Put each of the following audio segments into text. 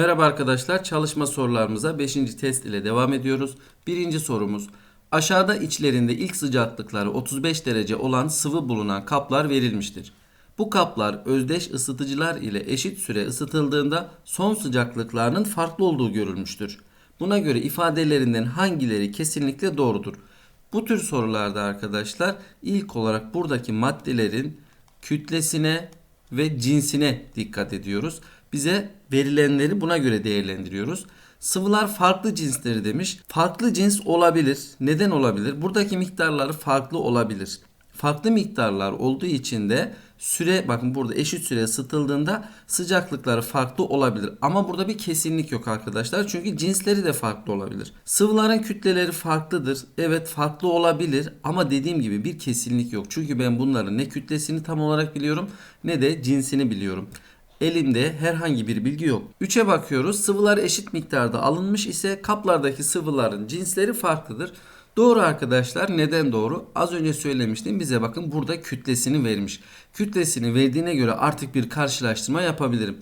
Merhaba arkadaşlar, çalışma sorularımıza 5. test ile devam ediyoruz. Birinci sorumuz, aşağıda içlerinde ilk sıcaklıkları 35 derece olan sıvı bulunan kaplar verilmiştir. Bu kaplar özdeş ısıtıcılar ile eşit süre ısıtıldığında son sıcaklıklarının farklı olduğu görülmüştür. Buna göre ifadelerinden hangileri kesinlikle doğrudur? Bu tür sorularda arkadaşlar ilk olarak buradaki maddelerin kütlesine ve cinsine dikkat ediyoruz. Bize verilenleri buna göre değerlendiriyoruz. Sıvılar farklı cinsleri demiş. Farklı cins olabilir. Neden olabilir? Buradaki miktarları farklı olabilir. Farklı miktarlar olduğu için de süre bakın burada eşit süre ısıtıldığında sıcaklıkları farklı olabilir. Ama burada bir kesinlik yok arkadaşlar. Çünkü cinsleri de farklı olabilir. Sıvıların kütleleri farklıdır. Evet farklı olabilir ama dediğim gibi bir kesinlik yok. Çünkü ben bunların ne kütlesini tam olarak biliyorum ne de cinsini biliyorum. Elimde herhangi bir bilgi yok. 3'e bakıyoruz. Sıvılar eşit miktarda alınmış ise kaplardaki sıvıların cinsleri farklıdır. Doğru arkadaşlar. Neden doğru? Az önce söylemiştim. Bize bakın burada kütlesini vermiş. Kütlesini verdiğine göre artık bir karşılaştırma yapabilirim.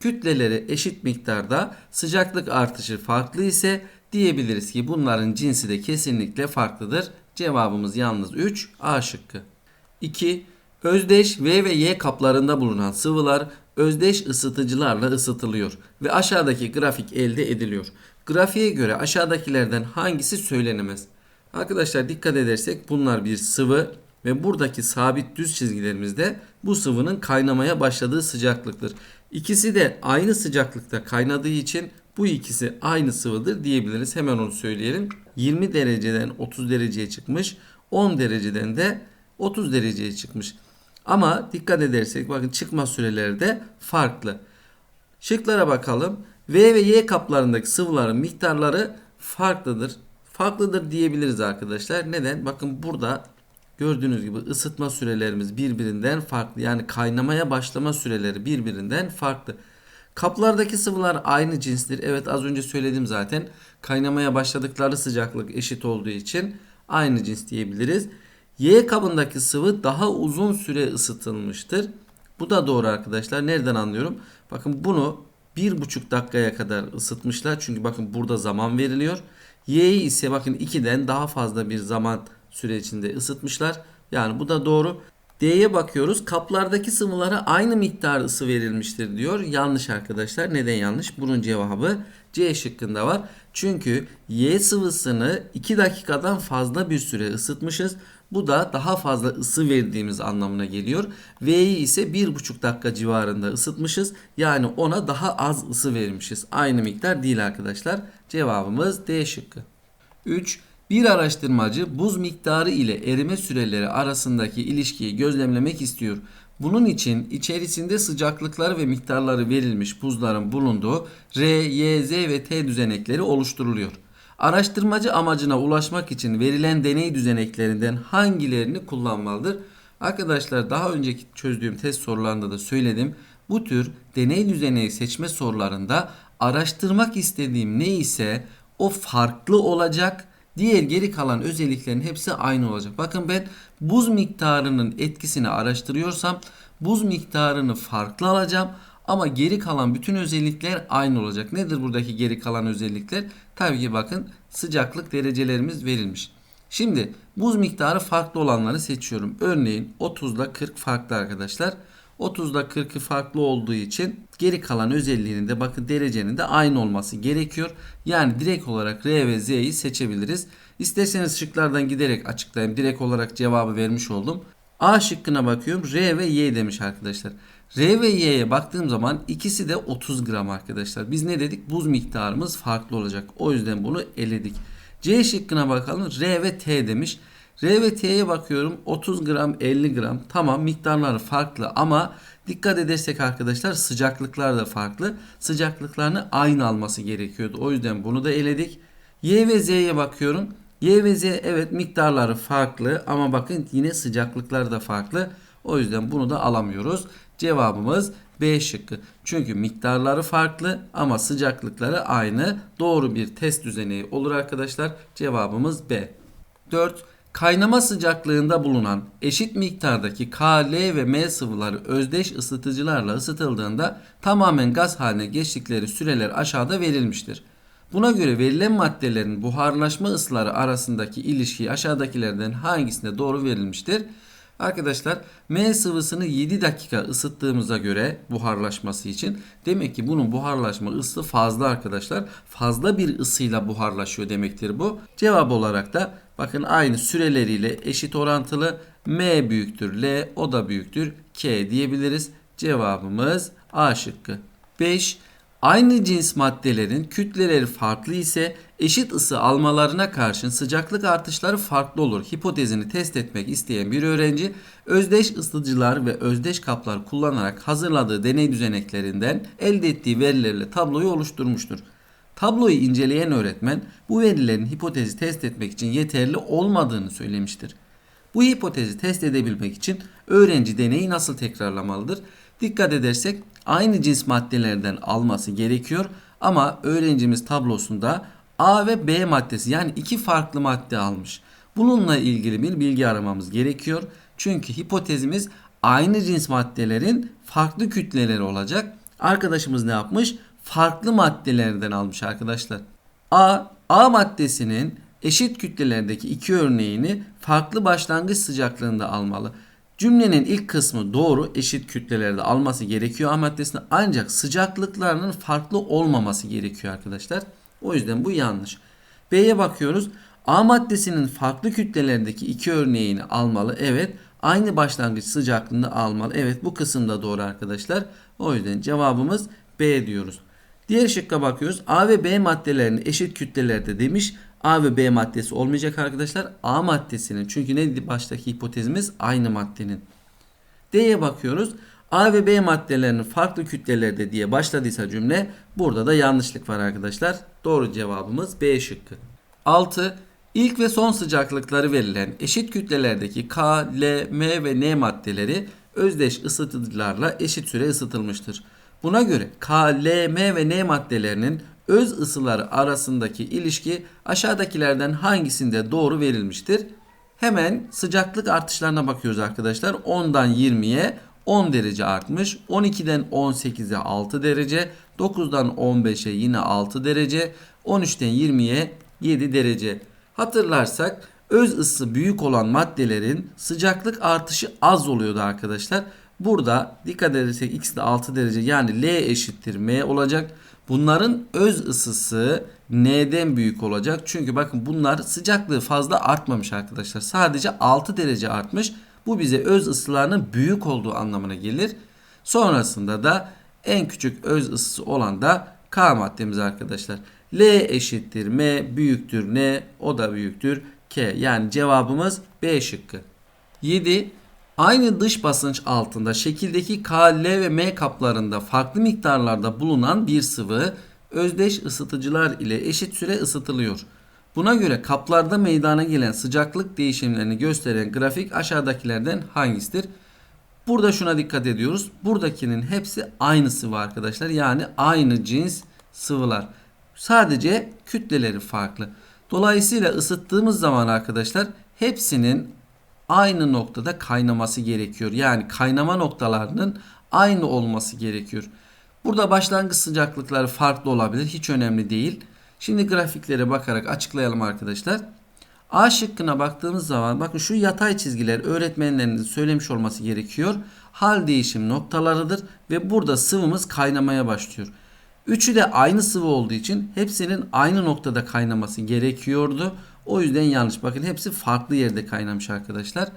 Kütleleri eşit miktarda sıcaklık artışı farklı ise diyebiliriz ki bunların cinsi de kesinlikle farklıdır. Cevabımız yalnız 3 A şıkkı. 2. Özdeş V ve Y kaplarında bulunan sıvılar özdeş ısıtıcılarla ısıtılıyor ve aşağıdaki grafik elde ediliyor. Grafiğe göre aşağıdakilerden hangisi söylenemez? Arkadaşlar dikkat edersek bunlar bir sıvı ve buradaki sabit düz çizgilerimizde bu sıvının kaynamaya başladığı sıcaklıktır. İkisi de aynı sıcaklıkta kaynadığı için bu ikisi aynı sıvıdır diyebiliriz. Hemen onu söyleyelim. 20 dereceden 30 dereceye çıkmış. 10 dereceden de 30 dereceye çıkmış. Ama dikkat edersek bakın çıkma süreleri de farklı. Şıklara bakalım. V ve Y kaplarındaki sıvıların miktarları farklıdır. Farklıdır diyebiliriz arkadaşlar. Neden? Bakın burada gördüğünüz gibi ısıtma sürelerimiz birbirinden farklı. Yani kaynamaya başlama süreleri birbirinden farklı. Kaplardaki sıvılar aynı cinstir. Evet az önce söyledim zaten. Kaynamaya başladıkları sıcaklık eşit olduğu için aynı cins diyebiliriz. Y kabındaki sıvı daha uzun süre ısıtılmıştır. Bu da doğru arkadaşlar. Nereden anlıyorum? Bakın bunu bir buçuk dakikaya kadar ısıtmışlar. Çünkü bakın burada zaman veriliyor. Y'yi ise bakın 2'den daha fazla bir zaman süre içinde ısıtmışlar. Yani bu da doğru. D'ye bakıyoruz. Kaplardaki sıvılara aynı miktar ısı verilmiştir diyor. Yanlış arkadaşlar. Neden yanlış? Bunun cevabı C şıkkında var. Çünkü Y sıvısını 2 dakikadan fazla bir süre ısıtmışız. Bu da daha fazla ısı verdiğimiz anlamına geliyor. V'yi ise 1,5 dakika civarında ısıtmışız. Yani ona daha az ısı vermişiz. Aynı miktar değil arkadaşlar. Cevabımız D şıkkı. 3. Bir araştırmacı buz miktarı ile erime süreleri arasındaki ilişkiyi gözlemlemek istiyor. Bunun için içerisinde sıcaklıkları ve miktarları verilmiş buzların bulunduğu R, Y, Z ve T düzenekleri oluşturuluyor. Araştırmacı amacına ulaşmak için verilen deney düzeneklerinden hangilerini kullanmalıdır? Arkadaşlar daha önceki çözdüğüm test sorularında da söyledim. Bu tür deney düzeneği seçme sorularında araştırmak istediğim ne ise o farklı olacak. Diğer geri kalan özelliklerin hepsi aynı olacak. Bakın ben buz miktarının etkisini araştırıyorsam buz miktarını farklı alacağım. Ama geri kalan bütün özellikler aynı olacak. Nedir buradaki geri kalan özellikler? Tabii ki bakın sıcaklık derecelerimiz verilmiş. Şimdi buz miktarı farklı olanları seçiyorum. Örneğin 30 ile 40 farklı arkadaşlar. 30 ile 40'ı farklı olduğu için geri kalan özelliğinin de bakın derecenin de aynı olması gerekiyor. Yani direkt olarak R ve Z'yi seçebiliriz. İsterseniz şıklardan giderek açıklayayım. Direkt olarak cevabı vermiş oldum. A şıkkına bakıyorum. R ve Y demiş arkadaşlar. R ve Y'ye baktığım zaman ikisi de 30 gram arkadaşlar. Biz ne dedik? Buz miktarımız farklı olacak. O yüzden bunu eledik. C şıkkına bakalım. R ve T demiş. R ve T'ye bakıyorum 30 gram 50 gram tamam miktarları farklı ama dikkat edersek arkadaşlar sıcaklıklar da farklı. Sıcaklıklarını aynı alması gerekiyordu. O yüzden bunu da eledik. Y ve Z'ye bakıyorum. Y ve Z evet miktarları farklı ama bakın yine sıcaklıklar da farklı. O yüzden bunu da alamıyoruz. Cevabımız B şıkkı. Çünkü miktarları farklı ama sıcaklıkları aynı. Doğru bir test düzeneği olur arkadaşlar. Cevabımız B. 4. Kaynama sıcaklığında bulunan eşit miktardaki K, L ve M sıvıları özdeş ısıtıcılarla ısıtıldığında tamamen gaz haline geçtikleri süreler aşağıda verilmiştir. Buna göre verilen maddelerin buharlaşma ısıları arasındaki ilişki aşağıdakilerden hangisinde doğru verilmiştir? Arkadaşlar M sıvısını 7 dakika ısıttığımıza göre buharlaşması için demek ki bunun buharlaşma ısı fazla arkadaşlar. Fazla bir ısıyla buharlaşıyor demektir bu. Cevap olarak da bakın aynı süreleriyle eşit orantılı M büyüktür L o da büyüktür K diyebiliriz. Cevabımız A şıkkı. 5. Aynı cins maddelerin kütleleri farklı ise eşit ısı almalarına karşın sıcaklık artışları farklı olur. Hipotezini test etmek isteyen bir öğrenci özdeş ısıtıcılar ve özdeş kaplar kullanarak hazırladığı deney düzeneklerinden elde ettiği verilerle tabloyu oluşturmuştur. Tabloyu inceleyen öğretmen bu verilerin hipotezi test etmek için yeterli olmadığını söylemiştir. Bu hipotezi test edebilmek için öğrenci deneyi nasıl tekrarlamalıdır? Dikkat edersek aynı cins maddelerden alması gerekiyor ama öğrencimiz tablosunda A ve B maddesi yani iki farklı madde almış. Bununla ilgili bir bilgi aramamız gerekiyor. Çünkü hipotezimiz aynı cins maddelerin farklı kütleleri olacak. Arkadaşımız ne yapmış? Farklı maddelerden almış arkadaşlar. A, A maddesinin eşit kütlelerdeki iki örneğini farklı başlangıç sıcaklığında almalı. Cümlenin ilk kısmı doğru eşit kütlelerde alması gerekiyor A maddesini ancak sıcaklıklarının farklı olmaması gerekiyor arkadaşlar. O yüzden bu yanlış. B'ye bakıyoruz. A maddesinin farklı kütlelerdeki iki örneğini almalı. Evet. Aynı başlangıç sıcaklığında almalı. Evet bu kısımda doğru arkadaşlar. O yüzden cevabımız B diyoruz. Diğer şıkka bakıyoruz. A ve B maddelerini eşit kütlelerde demiş. A ve B maddesi olmayacak arkadaşlar. A maddesinin çünkü ne baştaki hipotezimiz aynı maddenin. D'ye bakıyoruz. A ve B maddelerinin farklı kütlelerde diye başladıysa cümle burada da yanlışlık var arkadaşlar. Doğru cevabımız B şıkkı. 6. İlk ve son sıcaklıkları verilen eşit kütlelerdeki K, L, M ve N maddeleri özdeş ısıtıcılarla eşit süre ısıtılmıştır. Buna göre K, L, M ve N maddelerinin öz ısıları arasındaki ilişki aşağıdakilerden hangisinde doğru verilmiştir? Hemen sıcaklık artışlarına bakıyoruz arkadaşlar. 10'dan 20'ye 10 derece artmış. 12'den 18'e 6 derece. 9'dan 15'e yine 6 derece. 13'ten 20'ye 7 derece. Hatırlarsak öz ısı büyük olan maddelerin sıcaklık artışı az oluyordu arkadaşlar. Burada dikkat edersek x de 6 derece yani L eşittir M olacak. Bunların öz ısısı N'den büyük olacak. Çünkü bakın bunlar sıcaklığı fazla artmamış arkadaşlar. Sadece 6 derece artmış. Bu bize öz ısılarının büyük olduğu anlamına gelir. Sonrasında da en küçük öz ısısı olan da K maddemiz arkadaşlar. L eşittir M büyüktür N o da büyüktür K. Yani cevabımız B şıkkı. 7. Aynı dış basınç altında şekildeki K, L ve M kaplarında farklı miktarlarda bulunan bir sıvı özdeş ısıtıcılar ile eşit süre ısıtılıyor. Buna göre kaplarda meydana gelen sıcaklık değişimlerini gösteren grafik aşağıdakilerden hangisidir? Burada şuna dikkat ediyoruz. Buradakinin hepsi aynı sıvı arkadaşlar. Yani aynı cins sıvılar. Sadece kütleleri farklı. Dolayısıyla ısıttığımız zaman arkadaşlar hepsinin aynı noktada kaynaması gerekiyor. Yani kaynama noktalarının aynı olması gerekiyor. Burada başlangıç sıcaklıkları farklı olabilir. Hiç önemli değil. Şimdi grafiklere bakarak açıklayalım arkadaşlar. A şıkkına baktığımız zaman bakın şu yatay çizgiler öğretmenlerin söylemiş olması gerekiyor. Hal değişim noktalarıdır ve burada sıvımız kaynamaya başlıyor. Üçü de aynı sıvı olduğu için hepsinin aynı noktada kaynaması gerekiyordu. O yüzden yanlış. Bakın hepsi farklı yerde kaynamış arkadaşlar.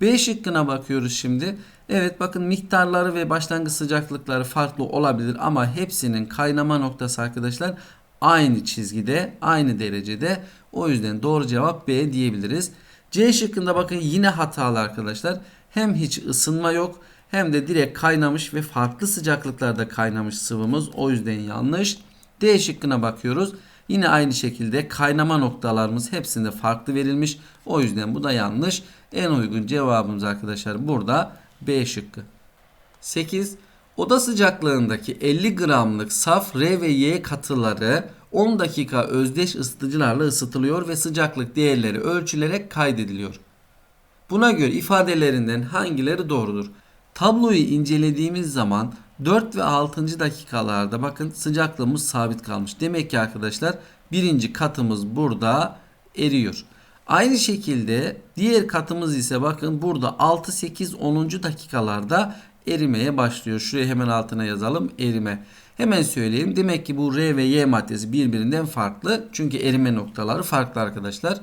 B şıkkına bakıyoruz şimdi. Evet bakın miktarları ve başlangıç sıcaklıkları farklı olabilir ama hepsinin kaynama noktası arkadaşlar aynı çizgide, aynı derecede. O yüzden doğru cevap B diyebiliriz. C şıkkında bakın yine hatalı arkadaşlar. Hem hiç ısınma yok hem de direkt kaynamış ve farklı sıcaklıklarda kaynamış sıvımız. O yüzden yanlış. D şıkkına bakıyoruz. Yine aynı şekilde kaynama noktalarımız hepsinde farklı verilmiş. O yüzden bu da yanlış. En uygun cevabımız arkadaşlar burada B şıkkı. 8. Oda sıcaklığındaki 50 gramlık saf R ve Y katıları 10 dakika özdeş ısıtıcılarla ısıtılıyor ve sıcaklık değerleri ölçülerek kaydediliyor. Buna göre ifadelerinden hangileri doğrudur? Tabloyu incelediğimiz zaman 4 ve 6. dakikalarda bakın sıcaklığımız sabit kalmış. Demek ki arkadaşlar birinci katımız burada eriyor. Aynı şekilde diğer katımız ise bakın burada 6, 8, 10. dakikalarda erimeye başlıyor. Şuraya hemen altına yazalım erime. Hemen söyleyeyim. Demek ki bu R ve Y maddesi birbirinden farklı. Çünkü erime noktaları farklı arkadaşlar.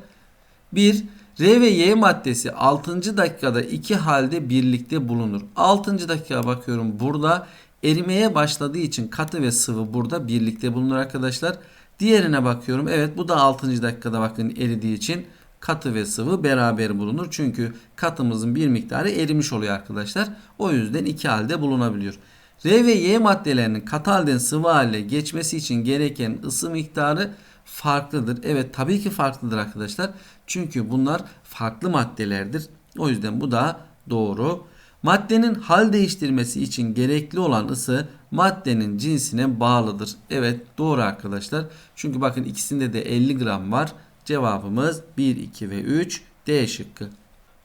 1. R ve Y maddesi 6. dakikada iki halde birlikte bulunur. 6. dakika bakıyorum burada erimeye başladığı için katı ve sıvı burada birlikte bulunur arkadaşlar. Diğerine bakıyorum. Evet bu da 6. dakikada bakın eridiği için katı ve sıvı beraber bulunur. Çünkü katımızın bir miktarı erimiş oluyor arkadaşlar. O yüzden iki halde bulunabiliyor. R ve Y maddelerinin katı halden sıvı hale geçmesi için gereken ısı miktarı farklıdır. Evet tabii ki farklıdır arkadaşlar. Çünkü bunlar farklı maddelerdir. O yüzden bu da doğru. Maddenin hal değiştirmesi için gerekli olan ısı maddenin cinsine bağlıdır. Evet doğru arkadaşlar. Çünkü bakın ikisinde de 50 gram var. Cevabımız 1, 2 ve 3 D şıkkı.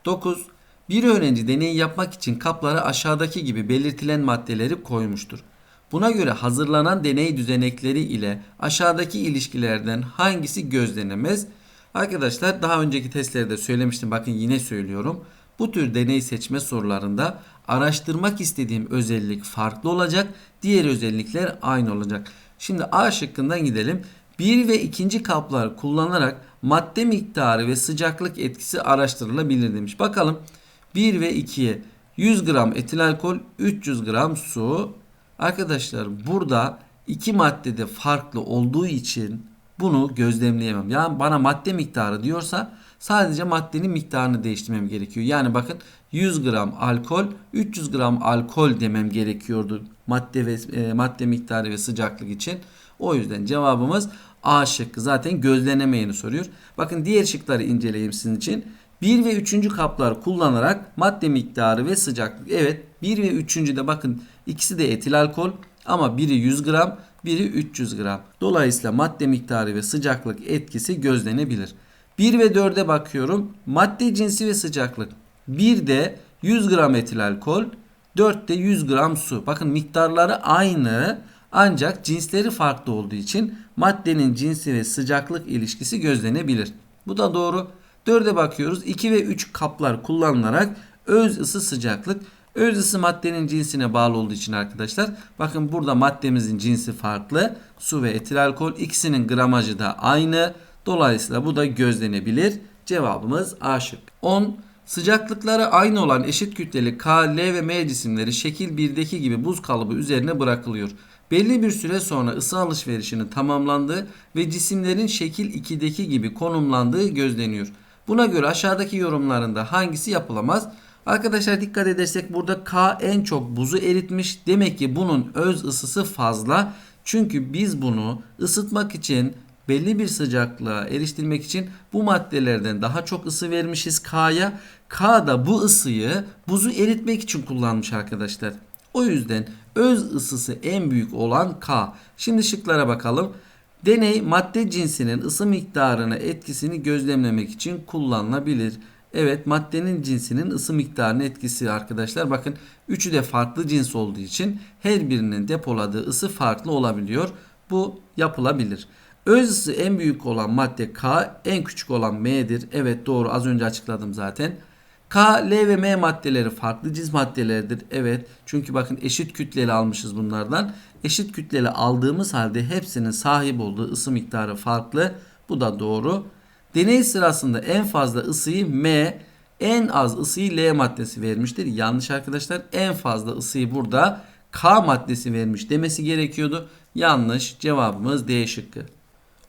9. Bir öğrenci deneyi yapmak için kaplara aşağıdaki gibi belirtilen maddeleri koymuştur. Buna göre hazırlanan deney düzenekleri ile aşağıdaki ilişkilerden hangisi gözlenemez? Arkadaşlar daha önceki testlerde söylemiştim bakın yine söylüyorum. Bu tür deney seçme sorularında araştırmak istediğim özellik farklı olacak. Diğer özellikler aynı olacak. Şimdi A şıkkından gidelim. 1 ve 2. kaplar kullanarak madde miktarı ve sıcaklık etkisi araştırılabilir demiş. Bakalım 1 ve 2'ye 100 gram etil alkol, 300 gram su. Arkadaşlar burada iki maddede farklı olduğu için bunu gözlemleyemem. Yani bana madde miktarı diyorsa sadece maddenin miktarını değiştirmem gerekiyor. Yani bakın 100 gram alkol, 300 gram alkol demem gerekiyordu madde ve e, madde miktarı ve sıcaklık için. O yüzden cevabımız A şıkkı zaten gözlenemeyeni soruyor. Bakın diğer şıkları inceleyeyim sizin için. 1 ve 3. kaplar kullanarak madde miktarı ve sıcaklık. Evet 1 ve 3. de bakın ikisi de etil alkol ama biri 100 gram biri 300 gram. Dolayısıyla madde miktarı ve sıcaklık etkisi gözlenebilir. 1 ve 4'e bakıyorum. Madde cinsi ve sıcaklık. 1'de 100 gram etil alkol, 4'te 100 gram su. Bakın miktarları aynı ancak cinsleri farklı olduğu için maddenin cinsi ve sıcaklık ilişkisi gözlenebilir. Bu da doğru. 4'e bakıyoruz. 2 ve 3 kaplar kullanılarak öz ısı sıcaklık. Öz ısı maddenin cinsine bağlı olduğu için arkadaşlar. Bakın burada maddemizin cinsi farklı. Su ve etil alkol ikisinin gramajı da aynı. Dolayısıyla bu da gözlenebilir. Cevabımız A şık. 10. Sıcaklıkları aynı olan eşit kütleli K, L ve M cisimleri şekil 1'deki gibi buz kalıbı üzerine bırakılıyor. Belli bir süre sonra ısı alışverişinin tamamlandığı ve cisimlerin şekil 2'deki gibi konumlandığı gözleniyor. Buna göre aşağıdaki yorumlarında hangisi yapılamaz? Arkadaşlar dikkat edersek burada K en çok buzu eritmiş. Demek ki bunun öz ısısı fazla. Çünkü biz bunu ısıtmak için belli bir sıcaklığa eriştirmek için bu maddelerden daha çok ısı vermişiz K'ya. K da bu ısıyı buzu eritmek için kullanmış arkadaşlar. O yüzden öz ısısı en büyük olan K. Şimdi şıklara bakalım. Deney madde cinsinin ısı miktarına etkisini gözlemlemek için kullanılabilir. Evet maddenin cinsinin ısı miktarına etkisi arkadaşlar. Bakın üçü de farklı cins olduğu için her birinin depoladığı ısı farklı olabiliyor. Bu yapılabilir. Öz en büyük olan madde K, en küçük olan M'dir. Evet doğru az önce açıkladım zaten. K, L ve M maddeleri farklı cins maddelerdir. Evet çünkü bakın eşit kütleli almışız bunlardan. Eşit kütleli aldığımız halde hepsinin sahip olduğu ısı miktarı farklı. Bu da doğru. Deney sırasında en fazla ısıyı M, en az ısıyı L maddesi vermiştir. Yanlış arkadaşlar. En fazla ısıyı burada K maddesi vermiş demesi gerekiyordu. Yanlış. Cevabımız D şıkkı.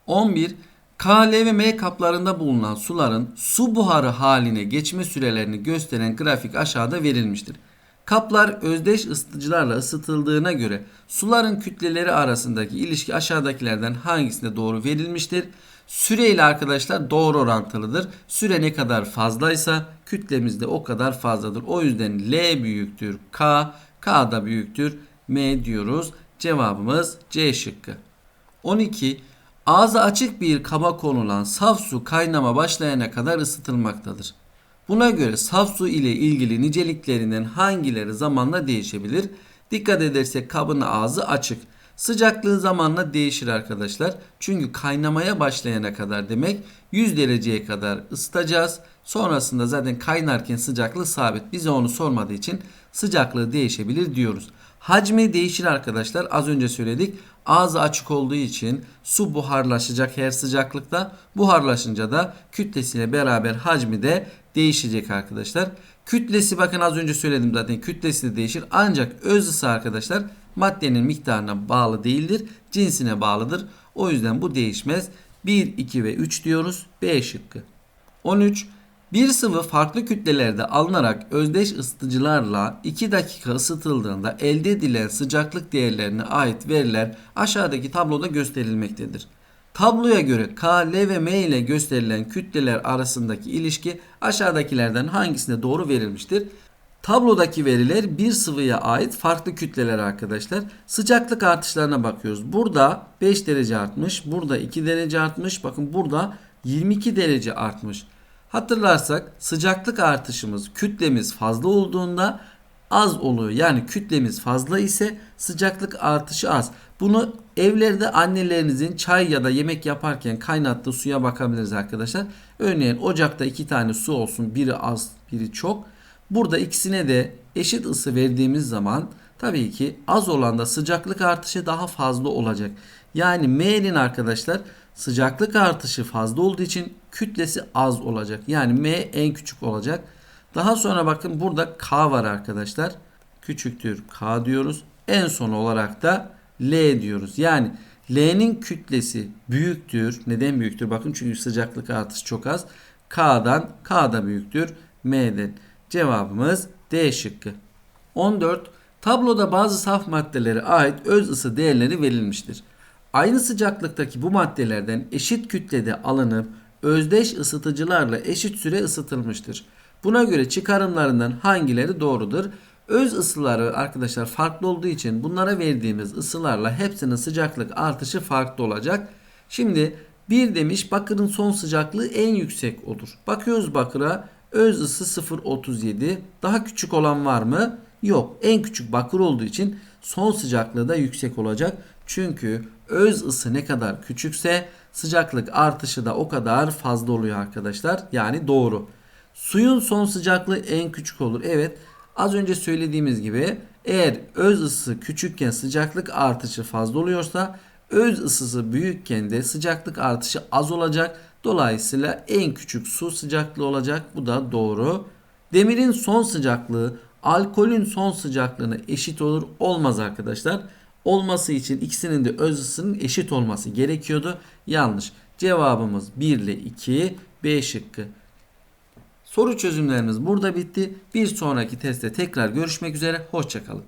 11. K, L ve M kaplarında bulunan suların su buharı haline geçme sürelerini gösteren grafik aşağıda verilmiştir. Kaplar özdeş ısıtıcılarla ısıtıldığına göre suların kütleleri arasındaki ilişki aşağıdakilerden hangisinde doğru verilmiştir? Süre ile arkadaşlar doğru orantılıdır. Süre ne kadar fazlaysa kütlemiz de o kadar fazladır. O yüzden L büyüktür K, K da büyüktür M diyoruz. Cevabımız C şıkkı. 12. Ağzı açık bir kaba konulan saf su kaynama başlayana kadar ısıtılmaktadır. Buna göre saf su ile ilgili niceliklerinden hangileri zamanla değişebilir? Dikkat edersek kabın ağzı açık. Sıcaklığı zamanla değişir arkadaşlar. Çünkü kaynamaya başlayana kadar demek 100 dereceye kadar ısıtacağız. Sonrasında zaten kaynarken sıcaklığı sabit. Bize onu sormadığı için sıcaklığı değişebilir diyoruz. Hacmi değişir arkadaşlar. Az önce söyledik. Ağzı açık olduğu için su buharlaşacak her sıcaklıkta. Buharlaşınca da kütlesiyle beraber hacmi de değişecek arkadaşlar. Kütlesi bakın az önce söyledim zaten kütlesi de değişir. Ancak öz ısı arkadaşlar maddenin miktarına bağlı değildir. Cinsine bağlıdır. O yüzden bu değişmez. 1, 2 ve 3 diyoruz. B şıkkı. 13. Bir sıvı farklı kütlelerde alınarak özdeş ısıtıcılarla 2 dakika ısıtıldığında elde edilen sıcaklık değerlerine ait veriler aşağıdaki tabloda gösterilmektedir. Tabloya göre K, L ve M ile gösterilen kütleler arasındaki ilişki aşağıdakilerden hangisine doğru verilmiştir? Tablodaki veriler bir sıvıya ait farklı kütleler arkadaşlar. Sıcaklık artışlarına bakıyoruz. Burada 5 derece artmış. Burada 2 derece artmış. Bakın burada 22 derece artmış. Hatırlarsak sıcaklık artışımız kütlemiz fazla olduğunda az oluyor. Yani kütlemiz fazla ise sıcaklık artışı az. Bunu evlerde annelerinizin çay ya da yemek yaparken kaynattığı suya bakabiliriz arkadaşlar. Örneğin ocakta iki tane su olsun. Biri az, biri çok. Burada ikisine de eşit ısı verdiğimiz zaman tabii ki az olanda sıcaklık artışı daha fazla olacak. Yani M'nin arkadaşlar sıcaklık artışı fazla olduğu için kütlesi az olacak. Yani M en küçük olacak. Daha sonra bakın burada K var arkadaşlar. Küçüktür K diyoruz. En son olarak da L diyoruz. Yani L'nin kütlesi büyüktür. Neden büyüktür? Bakın çünkü sıcaklık artışı çok az. K'dan K da büyüktür. M'den. Cevabımız D şıkkı. 14. Tabloda bazı saf maddelere ait öz ısı değerleri verilmiştir. Aynı sıcaklıktaki bu maddelerden eşit kütlede alınıp özdeş ısıtıcılarla eşit süre ısıtılmıştır. Buna göre çıkarımlarından hangileri doğrudur? Öz ısıları arkadaşlar farklı olduğu için bunlara verdiğimiz ısılarla hepsinin sıcaklık artışı farklı olacak. Şimdi bir demiş bakırın son sıcaklığı en yüksek olur. Bakıyoruz bakıra öz ısı 0.37. Daha küçük olan var mı? Yok. En küçük bakır olduğu için son sıcaklığı da yüksek olacak. Çünkü öz ısı ne kadar küçükse sıcaklık artışı da o kadar fazla oluyor arkadaşlar. Yani doğru. Suyun son sıcaklığı en küçük olur. Evet. Az önce söylediğimiz gibi eğer öz ısı küçükken sıcaklık artışı fazla oluyorsa öz ısısı büyükken de sıcaklık artışı az olacak. Dolayısıyla en küçük su sıcaklığı olacak. Bu da doğru. Demirin son sıcaklığı alkolün son sıcaklığına eşit olur olmaz arkadaşlar. Olması için ikisinin de öz ısının eşit olması gerekiyordu. Yanlış. Cevabımız 1 ile 2 B şıkkı. Soru çözümlerimiz burada bitti. Bir sonraki testte tekrar görüşmek üzere. Hoşçakalın.